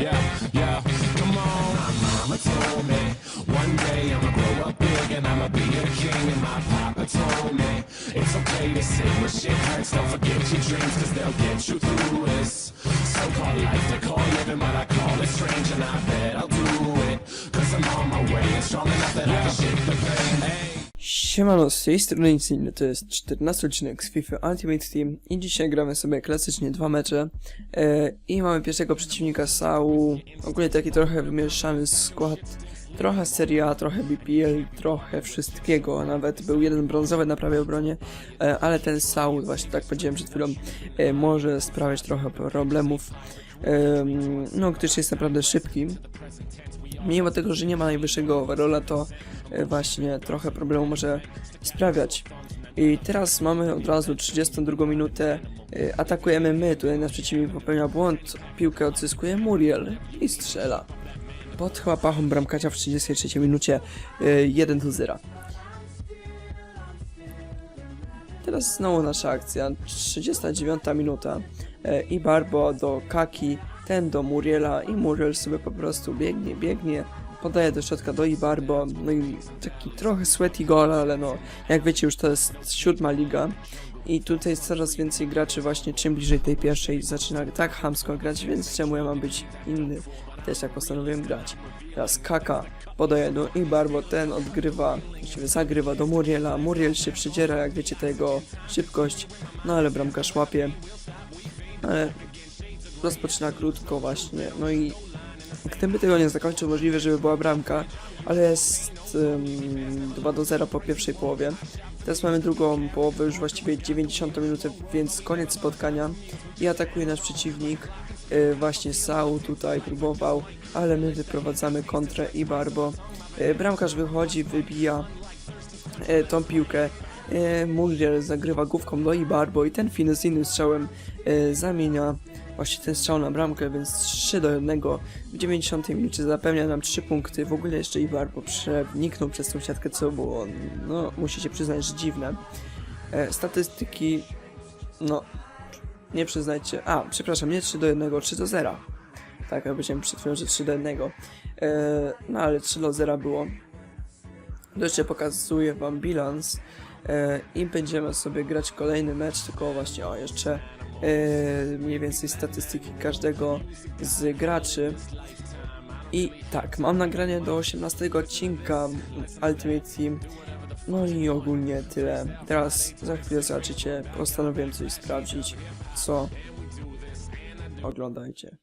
Yeah, yeah, come on. My mama told me one day I'ma grow up big and I'ma be a king. And my papa told me it's okay to say when shit hurts. Don't forget your dreams, cause they'll get you through this. So called life they call living, but I call it strange. And I bet I'll do it. Cause I'm on my way and strong enough that I can shake the pain. Hey. Siemano, z tej strony nic innego, to jest 14 odcinek z FIFA Ultimate Team i dzisiaj gramy sobie klasycznie dwa mecze e, i mamy pierwszego przeciwnika Sau, ogólnie taki trochę wymieszany skład, trochę Serie A, trochę BPL, trochę wszystkiego, nawet był jeden brązowy na prawej obronie, e, ale ten Sau, właśnie tak powiedziałem przed chwilą, e, może sprawiać trochę problemów, no gdyż jest naprawdę szybki, mimo tego, że nie ma najwyższego overalla, to e, właśnie trochę problemu może sprawiać. I teraz mamy od razu 32 minutę, e, atakujemy my, tutaj nasz przeciwnik popełnia błąd, piłkę odzyskuje Muriel i strzela. Pod chyba pachą bramkarza w 33 minucie e, 1 do 0. Teraz znowu nasza akcja, 39 minuta. E, i Barbo do Kaki, ten do Muriela i Muriel sobie po prostu biegnie, biegnie, podaje do środka do Ibarbo, no i taki trochę sweaty goal, ale no jak wiecie już to jest siódma liga. I tutaj jest coraz więcej graczy właśnie czym bliżej tej pierwszej zaczyna tak hamsko grać, więc czemu ja mam być inny? Też tak postanowiłem grać. Teraz Kaka podaje do Ibarbo, ten odgrywa, właściwie zagrywa do Muriela, Muriel się przydziera, jak wiecie, tego szybkość, no ale bramkarz łapie, ale rozpoczyna krótko właśnie, no i gdyby tego nie zakończył, możliwe, żeby była bramka, ale jest um, 2 do 0 po pierwszej połowie. Teraz mamy drugą połowę, już właściwie 90 minutę, więc koniec spotkania i atakuje nasz przeciwnik. Y, właśnie Sau tutaj próbował, ale my wyprowadzamy kontrę i Barbo. Y, bramkarz wychodzi, wybija y, tą piłkę. Muriel zagrywa główką do Ibarbo i ten finezyjnym strzałem y, zamienia właśnie ten strzał na bramkę, więc 3 do 1 w 90 minucie zapewnia nam 3 punkty. W ogóle jeszcze Ibarbo przeniknął przez tą siatkę, co było, no musicie przyznać, że dziwne. Statystyki, no nie przyznajcie, a przepraszam, nie 3 do 1, 3 do 0. Tak, ja powiedziałem przed że 3 do 1. E, no ale 3 do 0 było. To pokazuję wam bilans e, i będziemy sobie grać kolejny mecz, tylko właśnie o jeszcze e, mniej więcej statystyki każdego z graczy. I tak, mam nagranie do 18 odcinka Ultimate Team. No i ogólnie tyle. Teraz za chwilę zobaczycie, postanowiłem coś sprawdzić, co oglądajcie.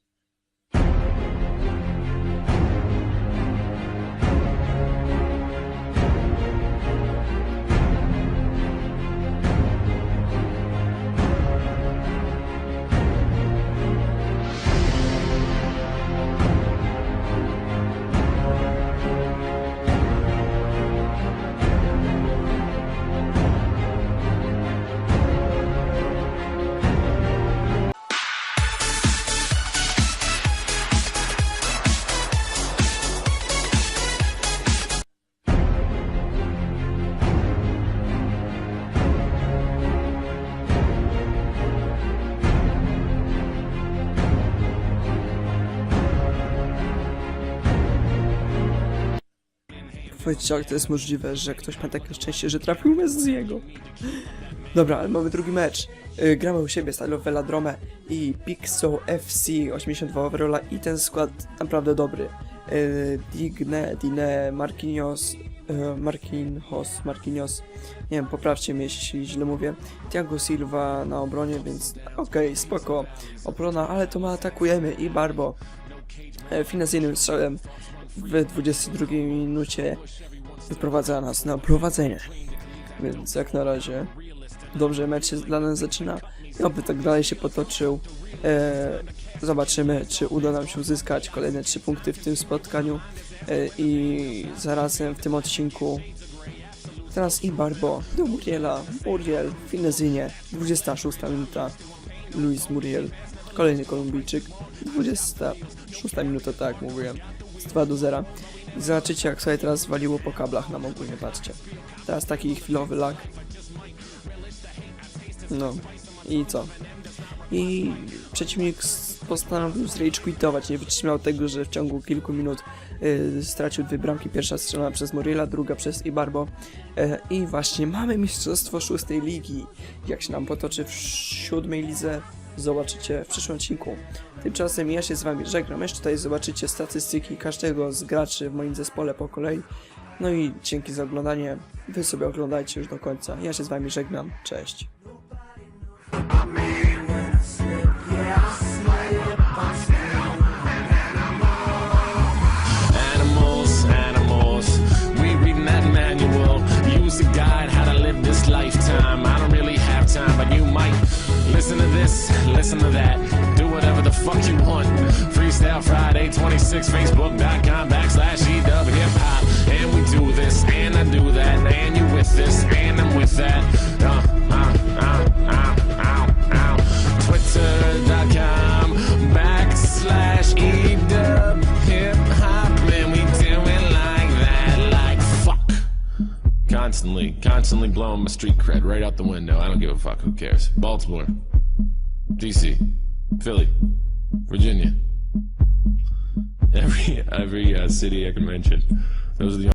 Powiedzcie, jak to jest możliwe, że ktoś ma takie szczęście, że trafił Messiego. Dobra, ale mamy drugi mecz. Yy, gramy u siebie Style Veladrome i Pixel FC 82 overalla i ten skład naprawdę dobry. Yy, Digne, Dine, Marquinhos, yy, Marquinhos, Marquinhos, nie wiem, poprawcie mnie, jeśli źle mówię. Thiago Silva na obronie, więc okej, spoko. Obrona, ale to my atakujemy i Barbo. Yy, finezyjnym strzałem w 22 minucie wyprowadza nas na prowadzenie. Więc jak na razie dobrze mecz się dla nas zaczyna. I oby tak dalej się potoczył. E, zobaczymy, czy uda nam się uzyskać kolejne 3 punkty w tym spotkaniu. E, I zarazem w tym odcinku teraz i Barbo do Muriela. Muriel w finezynie. 26 minuta. Luis Muriel. Kolejny Kolumbijczyk. 26 minuta, tak mówiłem 2 do 0. I zobaczycie jak sobie teraz waliło po kablach nam ogólnie, patrzcie. Teraz taki chwilowy lag. No. I co? I przeciwnik postanowił zrage quitować, nie wytrzymał tego, że w ciągu kilku minut y, stracił dwie bramki, pierwsza strzelona przez Moriela, druga przez Ibarbo e, i właśnie mamy mistrzostwo szóstej ligi. Jak się nam potoczy w siódmej lidze, zobaczycie w przyszłym odcinku. Tymczasem ja się z wami żegnam, jeszcze tutaj zobaczycie statystyki każdego z graczy w moim zespole po kolei. No i dzięki za oglądanie, wy sobie oglądajcie już do końca. Ja się z wami żegnam, cześć. Freestyle Friday 26, Facebook.com backslash EW hip hop. And we do this, and I do that, and you with this, and I'm with that. Uh, uh, uh, uh, uh, uh. Twitter.com backslash EW hip hop. Man, we do it like that, like fuck. Constantly, constantly blowing my street cred right out the window. I don't give a fuck. Who cares? Baltimore, DC, Philly, Virginia. Every every uh, city I can mention. Those are the